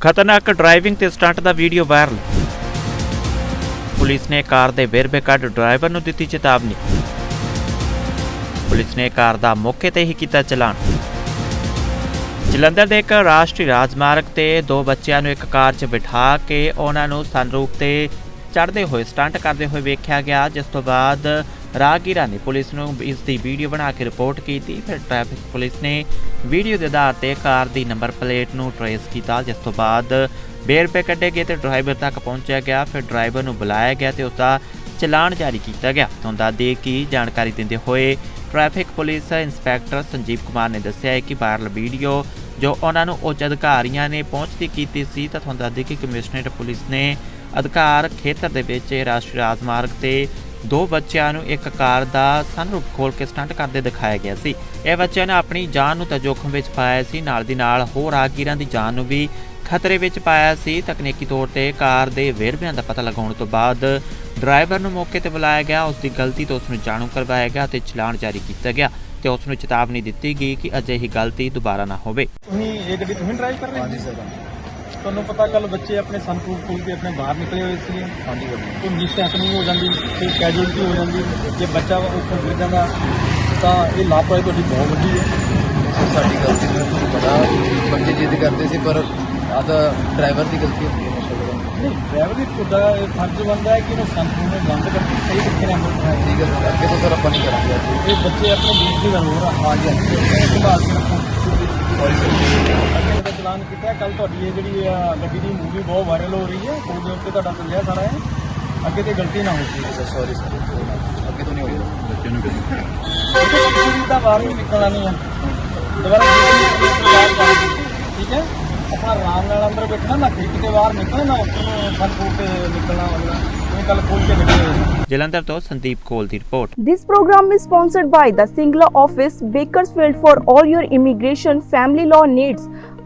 ਖਤਰਨਾਕ ਡਰਾਈਵਿੰਗ ਤੇ ਸਟੰਟ ਦਾ ਵੀਡੀਓ ਵਾਇਰਲ ਪੁਲਿਸ ਨੇ ਕਾਰ ਦੇ ਵੇਰਵੇ ਕੱਢ ਡਰਾਈਵਰ ਨੂੰ ਦਿੱਤੀ ਚੇਤਾਵਨੀ। ਪੁਲਿਸ ਨੇ ਕਾਰ ਦਾ ਮੌਕੇ ਤੇ ਹੀ ਕੀਤਾ ਚਲਾਨ। ਜਲੰਧਰ ਦੇ ਇੱਕ ਰਾਸ਼ਟਰੀ ਰਾਜਮਾਰਗ ਤੇ ਦੋ ਬੱਚਿਆਂ ਨੂੰ ਇੱਕ ਕਾਰ 'ਚ ਬਿਠਾ ਕੇ ਉਹਨਾਂ ਨੂੰ ਸਨਰੂਫ ਤੇ ਚੜ੍ਹਦੇ ਹੋਏ ਸਟੰਟ ਕਰਦੇ ਹੋਏ ਵੇਖਿਆ ਗਿਆ, ਜਿਸ ਤੋਂ ਬਾਅਦ ਰਾਹਗੀਰਾਂ ਨੇ ਪੁਲਿਸ ਨੂੰ ਇਸ ਦੀ ਵੀਡੀਓ ਬਣਾ ਕੇ ਰਿਪੋਰਟ ਕੀਤੀ, ਫਿਰ ਟ੍ਰੈਫਿਕ ਪੁਲਿਸ ਨੇ ਵੀਡੀਓ ਦੇ ਆਧਾਰ ਤੇ ਕਾਰ ਦੀ ਨੰਬਰ ਪਲੇਟ ਨੂੰ ਟਰੇਸ ਕੀਤਾ, ਜਿਸ ਤੋਂ ਬਾਅਦ ਬੇਰਪੇ ਕੱਢੇ ਗਏ ਤੇ ਡਰਾਈਵਰ ਤੱਕ ਪਹੁੰਚਿਆ ਗਿਆ, ਫਿਰ ਡਰਾਈਵਰ ਨੂੰ ਬੁਲਾਇਆ ਗਿਆ ਤੇ ਉਸ ਦਾ ਚਲਾਨ ਜਾਰੀ ਕੀਤਾ ਗਿਆ। ਤੁਹਾਨੂੰ ਦੇ ਕੀ ਜਾਣਕਾਰੀ ਦਿੰਦੇ ਹੋਏ traffic police inspector Sanjeev Kumar ਨੇ ਦੱਸਿਆ ਹੈ ਕਿ ਵਾਇਰਲ ਵੀਡੀਓ ਜੋ ਉਹਨਾਂ ਨੂੰ ਉੱਚ ਅਧਿਕਾਰੀਆਂ ਨੇ ਪਹੁੰਚਦੀ ਕੀਤੀ ਸੀ, ਤਾਂ ਤੁਹਾਨੂੰ ਦੱਸ ਦਈਏ ਕਿ ਕਮਿਸ਼ਨਰੇਟ ਪੁਲਿਸ ਨੇ ਅਧਿਕਾਰ ਖੇਤਰ ਦੇ ਵਿੱਚ ਰਾਸ਼ਟਰੀ ਰਾਜਮਾਰਗ ਤੇ ਦੋ ਬੱਚਿਆਂ ਨੂੰ ਇੱਕ ਕਾਰ ਦਾ ਸਨਰੂਫ ਖੋਲ ਕੇ ਸਟੰਟ ਕਰਦੇ ਦਿਖਾਇਆ ਗਿਆ ਸੀ। ਇਹ ਬੱਚਿਆਂ ਨੇ ਆਪਣੀ ਜਾਨ ਨੂੰ ਤਾਂ ਜੋਖਮ ਵਿੱਚ ਪਾਇਆ ਸੀ ਨਾਲ ਦੀ ਨਾਲ ਹੋਰ ਰਾਹਗੀਰਾਂ ਦੀ ਜਾਨ ਨੂੰ ਵੀ ਖਤਰੇ ਵਿੱਚ ਪਾਇਆ ਸੀ। ਤਕਨੀਕੀ ਤੌਰ ਤੇ ਕਾਰ ਦੇ ਵੇਰਵਿਆਂ ਦਾ ਪਤਾ ਲਗਾਉਣ ਤੋਂ ਬਾਅਦ ਡਰਾਈਵਰ ਨੂੰ ਮੌਕੇ ਤੇ ਬੁਲਾਇਆ ਗਿਆ। ਉਸ ਦੀ ਗਲਤੀ ਤੋਂ ਉਸ ਨੂੰ ਜਾਣੂ ਕਰਵਾਇਆ ਗਿਆ ਤੇ ਚਲਾਨ ਜਾਰੀ ਕੀਤਾ ਗਿਆ ਤੇ ਉਸ ਨੂੰ ਚੇਤਾਵਨੀ ਦਿੱਤੀ ਗਈ ਕਿ ਅਜਿਹੀ ਗਲਤੀ ਦੁਬਾਰਾ ਨਾ ਹੋਵੇ। ਤੁਸੀਂ ਇਹ ਗੱਡੀ ਤੁਸੀਂ ਡਰਾਈਵ ਕਰ ਰਹੇ ਹਾਂਜੀ ਸੀ ਸਰ ਤੁਹਾਨੂੰ ਪਤਾ ਕੱਲ ਬੱਚੇ ਆਪਣੇ ਸੰਪਰੂਫ ਖੋਲ ਕੇ ਆਪਣੇ ਬਾਹਰ ਨਿਕਲੇ ਹੋਏ ਸੀ ਹਾਂਜੀ ਕੋਈ ਮਿਸ ਹੈਪਨਿੰਗ ਹੋ ਜਾਂਦੀ ਕੋਈ ਕੈਜੂਅਲਟੀ ਹੋ ਜਾਂਦੀ। ਜੇ ਬੱਚਾ ਉੱਥੋਂ ਗਿਰ ਜਾਂਦਾ ਤਾਂ ਇਹ ਲਾਪਰਵਾਹੀ ਤੁਹਾਡੀ ਬਹੁਤ ਵੱਡੀ ਹੈ। ਸਾਡੀ ਗਲਤੀ ਨਹੀਂ ਤੁਹਾਨੂੰ ਪਤਾ ਬੱਚੇ ਜਿੱਦ ਕਰਦੇ ਸੀ ਪਰ ਆ ਤਾਂ ਡਰਾਈਵਰ ਦੀ ਗਲਤੀ ਹੁੰਦੀ ਹੈ ਨਹੀਂ ਡਰਾਈਵਰ ਦੀ ਤੁਹਾਡਾ ਫਰਜ਼ ਬਣਦਾ ਹੈ ਕਿ ਇਹਨੂੰ ਸੰਪਰੂਫ ਨੂੰ ਬੰਦ ਕਰਕੇ ਸਹੀ ਤਰੀਕੇ ਨਾਲ ਮੁੜਨਾ ਠੀਕ ਹੈ ਅੱਗੇ ਤੋਂ ਸਰ ਆਪਾਂ ਨਹੀਂ ਕਰਾਂਗੇ। ਇਹ ਬੱਚੇ ਆਪਣੇ ਦੇਸ਼ ਦੀ ਗੱਲ ਹੋ ਰਹਾ ਸੰਭਾਲ ਕੇ ਰੱਖੋ। ਸੌਰੀ ਦਾ ਚਲਾਨ ਕੀਤਾ। ਕੱਲ ਤੁਹਾਡੀ ਇਹ ਜਿਹੜੀ ਆ ਗੱਡੀ ਦੀ ਮੂਵੀ ਬਹੁਤ ਵਾਇਰਲ ਹੋ ਰਹੀ ਹੈ। ਕੋਲ ਦੇ ਉੱਤੇ ਤੁਹਾਡਾ ਚੱਲਿਆ ਸਾਰਾ ਹੈ ਅੱਗੇ ਤੇ ਗਲਤੀ ਨਾ ਹੋਵੇ ਹੈ ਸਰ ਸੌਰੀ ਸਰ ਅੱਗੇ ਤੋਂ ਨਹੀਂ ਹੋਏਗਾ ਬੱਚੇ ਨੂੰ ਚੀਜ਼ ਦਾ ਬਾਹਰ ਨਹੀਂ ਨਿਕਲਣਾ ਨਹੀਂ ਹੈ। ਦੁਬਾਰਾ ਠੀਕ ਹੈ? ਆਪਣਾ ਆਰਾਮ ਨਾਲ ਅੰਦਰ ਬੈਠਣਾ ਨਾ ਖਿੜਕੀ ਦੇ ਬਾਹਰ ਨਿਕਲਣਾ ਨਾ ਫਨ ਫੂਟ ਤੇ ਨਿਕਲਣਾ ਵਾਲਾ ਇਹ ਕੱਲ ਖੋਲ ਕੇ ਨਿਕਲੇ ਜਲੰਧਰ ਤੋਂ ਸੰਦੀਪ ਕੋਲ ਦੀ report. This program is sponsored by the Singla office, Bakersfield for all your immigration family law needs.